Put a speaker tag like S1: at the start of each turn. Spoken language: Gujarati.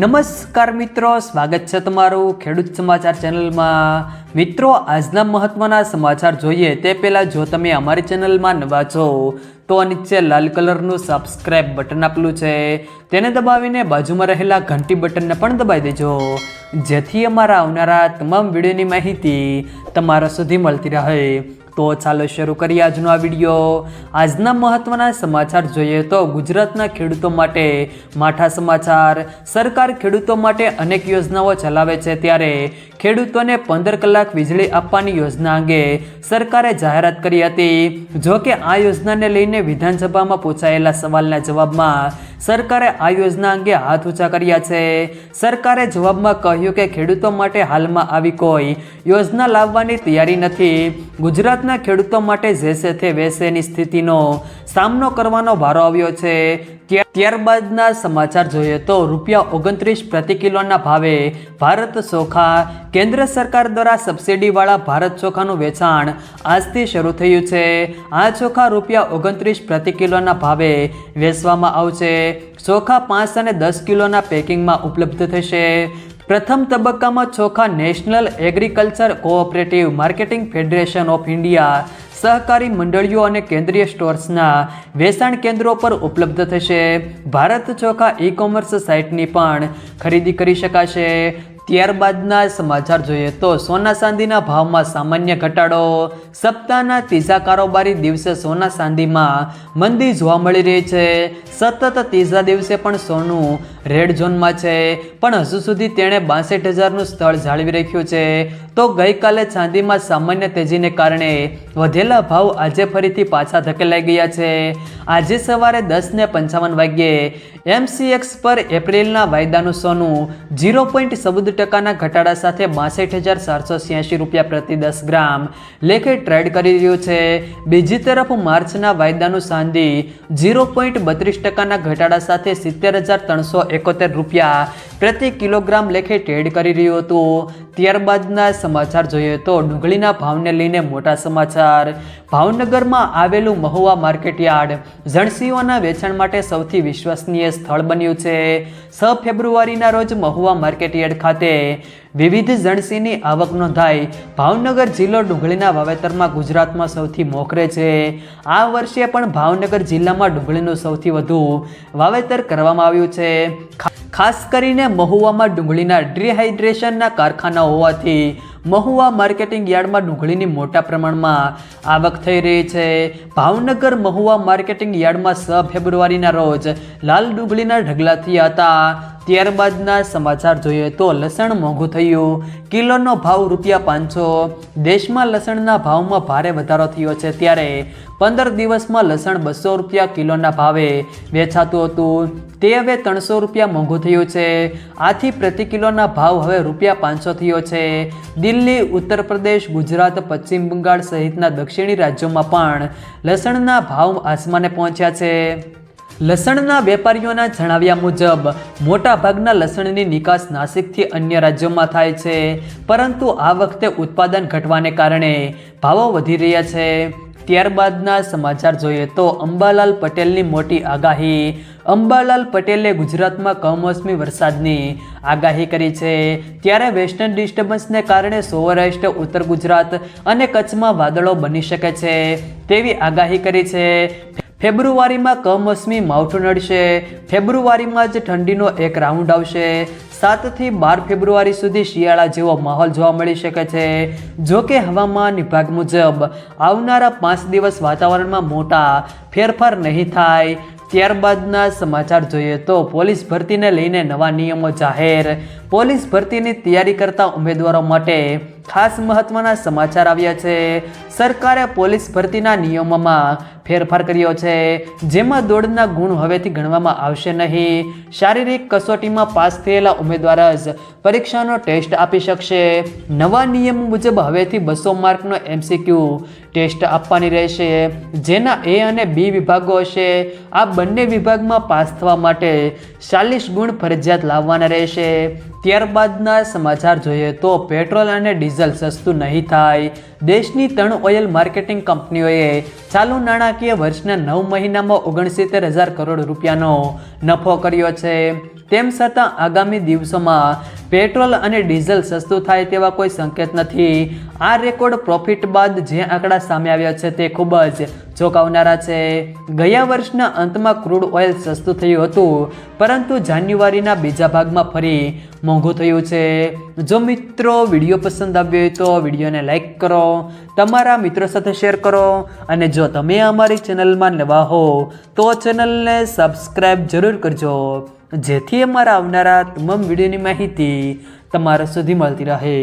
S1: નમસ્કાર મિત્રો, સ્વાગત છે તમારું ખેડૂત સમાચાર ચેનલમાં. મિત્રો, આજના મહત્વના સમાચાર જોઈએ તે પહેલાં જો તમે અમારી ચેનલમાં નવા છો, તો નીચે લાલ કલરનું સબસ્ક્રાઇબ બટન આપેલું છે. તેને દબાવીને બાજુમાં રહેલા ઘંટી બટનને પણ દબાવી દેજો. જેથી અમારા આવનારા તમામ વિડીયોની માહિતી તમારા સુધી મળતી રહે. તો ચાલો શરૂ કરીએ આજનો આ વીડિયો. આજના મહત્વના સમાચાર જોઈએ તો ગુજરાતના ખેડૂતો માટે માઠા સમાચાર. સરકાર ખેડૂતો માટે અનેક યોજનાઓ ચલાવે છે ત્યારે ખેડૂતોને પંદર કલાક વીજળી આપવાની યોજના અંગે સરકારે જાહેરાત કરી હતી. જો કે આ યોજનાને લઈને વિધાનસભામાં પૂછાયેલા સવાલના જવાબમાં સરકારે આ યોજના અંગે હાથ ઊંચા કર્યા છે. સરકારે જવાબમાં કહ્યું કે ખેડૂતો માટે હાલમાં આવી કોઈ યોજના લાવવાની તૈયારી નથી. ગુજરાતના ખેડૂતો માટે જેસે તે વેસેની સ્થિતિનો સામનો કરવાનો ભારો આવ્યો છે. ત્યારબાદના સમાચાર જોઈએ તો રૂપિયા ઓગણત્રીસ પ્રતિ કિલોના ભાવે ભારત ચોખા કેન્દ્ર સરકાર દ્વારા સબસિડીવાળા ભારત ચોખાનું વેચાણ આજથી શરૂ થયું છે. આ ચોખા રૂપિયા ઓગણત્રીસ પ્રતિ કિલોના ભાવે વેચવામાં આવશે. ચોખા પાંચ અને દસ કિલોના પેકિંગમાં ઉપલબ્ધ થશે. પ્રથમ તબક્કામાં ચોખા National Agriculture Cooperative Marketing Federation of India સહકારી મંડળીઓ અને કેન્દ્રીય સ્ટોર્સના વેચાણ કેન્દ્રો પર ઉપલબ્ધ થશે. ભારત ચોખા ઈ કોમર્સ સાઇટની પણ ખરીદી કરી શકાશે. ત્યારબાદના સમાચાર જોઈએ તો સોના ચાંદીના ભાવમાં સામાન્ય ઘટાડો. સપ્તાહના ત્રીજા કારોબારી દિવસે સોના ચાંદીમાં મંદી જોવા મળી રહી છે. સતત ત્રીજા દિવસે પણ સોનું રેડ ઝોનમાં છે. પણ હજુ સુધી તેણે બાસઠ હજારનું સ્થળ જાળવી રાખ્યું છે. તો ગઈકાલે ચાંદીમાં સામાન્ય તેજીને કારણે વધેલા ભાવ આજે ફરીથી પાછા ધકેલાઈ ગયા છે. આજે સવારે દસ ને પંચાવન વાગ્યે એમસીએક્સ પર એપ્રિલના વાયદાનું સોનું ઝીરો પોઈન્ટ ચૌદ ટકાના ઘટાડા સાથે બાસઠ હજાર ચારસો રૂપિયા પ્રતિ દસ ગ્રામ. લેખે ટ્રેડ કરી રહ્યું છે. બીજી તરફ માર્ચના વાયદાનું સાંધી ઝીરો પોઈન્ટ બત્રીસ ટકાના ઘટાડા સાથે સિત્તેર હજાર ત્રણસો એકોતેર રૂપિયા પ્રતિ કિલોગ્રામ લેખે ટ્રેડ કરી રહ્યું હતું. ત્યારબાદના સમાચાર જોઈએ તો ડુંગળીના ભાવને લઈને મોટા સમાચાર. ભાવનગરમાં આવેલું મહુવા માર્કેટયાર્ડ જણસીઓના વેચાણ માટે સૌથી વિશ્વસનીય સ્થળ બન્યું છે. છ ફેબ્રુઆરીના રોજ મહુવા માર્કેટયાર્ડ ખાતે વિવિધ જણસીની આવક નોંધાઈ. ભાવનગર જિલ્લો ડુંગળીના વાવેતરમાં ગુજરાતમાં સૌથી મોખરે છે. આ વર્ષે પણ ભાવનગર જિલ્લામાં ડુંગળીનું સૌથી વધુ વાવેતર કરવામાં આવ્યું છે. ખાસ કરીને મહુવામાં ડુંગળીના ડિહાઇડ્રેશનના કારખાના હોવાથી મહુવા માર્કેટિંગ યાર્ડમાં ડુંગળીની મોટા પ્રમાણમાં આવક થઈ રહી છે. ભાવનગર મહુવા માર્કેટિંગ યાર્ડમાં છ ફેબ્રુઆરીના રોજ લાલ ડુંગળીના ઢગલા થયા હતા ત્યારબાદના સમાચાર જોઈએ તો લસણ મોંઘું થયું. કિલોનો ભાવ રૂપિયા પાંચસો. દેશમાં લસણના ભાવમાં ભારે વધારો થયો છે ત્યારે પંદર દિવસમાં લસણ બસો રૂપિયા કિલોના ભાવે વેચાતું હતું. તે હવે ત્રણસો રૂપિયા મોંઘું થયું છે. આથી પ્રતિ કિલોના ભાવ હવે રૂપિયા પાંચસો થયો છે. દિલ્હી, ઉત્તર પ્રદેશ, ગુજરાત, પશ્ચિમ બંગાળ સહિતના દક્ષિણી રાજ્યોમાં પણ લસણના ભાવ આસમાને પહોંચ્યા છે. લસણના વેપારીઓના જણાવ્યા મુજબ, મોટાભાગના લસણની નિકાસ નાસિકથી અન્ય રાજ્યોમાં થાય છે. પરંતુ આ વખતે ઉત્પાદન ઘટવાને કારણે ભાવો વધી રહ્યા છે. ત્યારબાદના સમાચાર જોઈએ તો અંબાલાલ પટેલની મોટી આગાહી. અંબાલાલ પટેલે ગુજરાતમાં કમોસમી વરસાદની આગાહી કરી છે. ત્યારે વેસ્ટર્ન ડિસ્ટર્બન્સને કારણે સૌરાષ્ટ્ર, ઉત્તર ગુજરાત અને કચ્છમાં વાદળો બની શકે છે તેવી આગાહી કરી છે. ફેબ્રુઆરીમાં કમોસમી માવઠું નડશે. ફેબ્રુઆરીમાં જ ઠંડીનો એક રાઉન્ડ આવશે. સાતથી બાર ફેબ્રુઆરી સુધી શિયાળા જેવો માહોલ જોવા મળી શકે છે. જો કે હવામાન વિભાગ મુજબ, આવનારા પાંચ દિવસ વાતાવરણમાં મોટા ફેરફાર નહીં થાય. ત્યારબાદના સમાચાર જોઈએ તો પોલીસ ભરતીને લઈને નવા નિયમો જાહેર. પોલીસ ભરતીની તૈયારી કરતા ઉમેદવારો માટે ખાસ મહત્વના સમાચાર આવ્યા છે. સરકારે પોલીસ ભરતીના નિયમોમાં ફેરફાર કર્યો છે. જેમાં દોડના ગુણ હવેથી ગણવામાં આવશે નહીં. શારીરિક કસોટીમાં પાસ થયેલા ઉમેદવાર જ પરીક્ષાનો ટેસ્ટ આપી શકશે. નવા નિયમ મુજબ હવેથી બસો માર્કનો એમસીક્યુ ટેસ્ટ આપવાની રહેશે. જેના એ અને બી વિભાગો હશે. આ બંને વિભાગમાં પાસ થવા માટે ચાલીસ ગુણ ફરજિયાત લાવવાના રહેશે. ત્યારબાદના સમાચાર જોઈએ તો પેટ્રોલ અને ડીઝલ સસ્તું નહીં થાય. દેશની ત્રણ ઓઇલ માર્કેટિંગ કંપનીઓએ ચાલુ નાણાકીય વર્ષના નવ મહિનામાં ઓગણસિત્તેર હજાર કરોડ રૂપિયાનો નફો કર્યો છે. તેમ છતાં આગામી દિવસોમાં પેટ્રોલ અને ડીઝલ સસ્તું થાય તેવા કોઈ સંકેત નથી. આ રેકોર્ડ પ્રોફિટ બાદ જે આંકડા સામે આવ્યા છે તે ખૂબ જ ચોંકાવનારા છે, ગયા વર્ષના અંતમાં ક્રૂડ ઓઇલ સસ્તું થયું હતું, પરંતુ જાન્યુઆરીના બીજા ભાગમાં ફરી મોંઘું થયું છે. જો મિત્રો વીડિયો પસંદ આવ્યો હોય તો વિડીયોને લાઇક કરો, તમારા મિત્રો સાથે શેર કરો, અને જો તમે અમારી ચેનલમાં નવા હો, તો ચેનલને સબસ્ક્રાઈબ જરૂર કરજો, જેથી અમારા આવનારા તમામ વિડીયોની માહિતી તમારા સુધી મળતી રહે.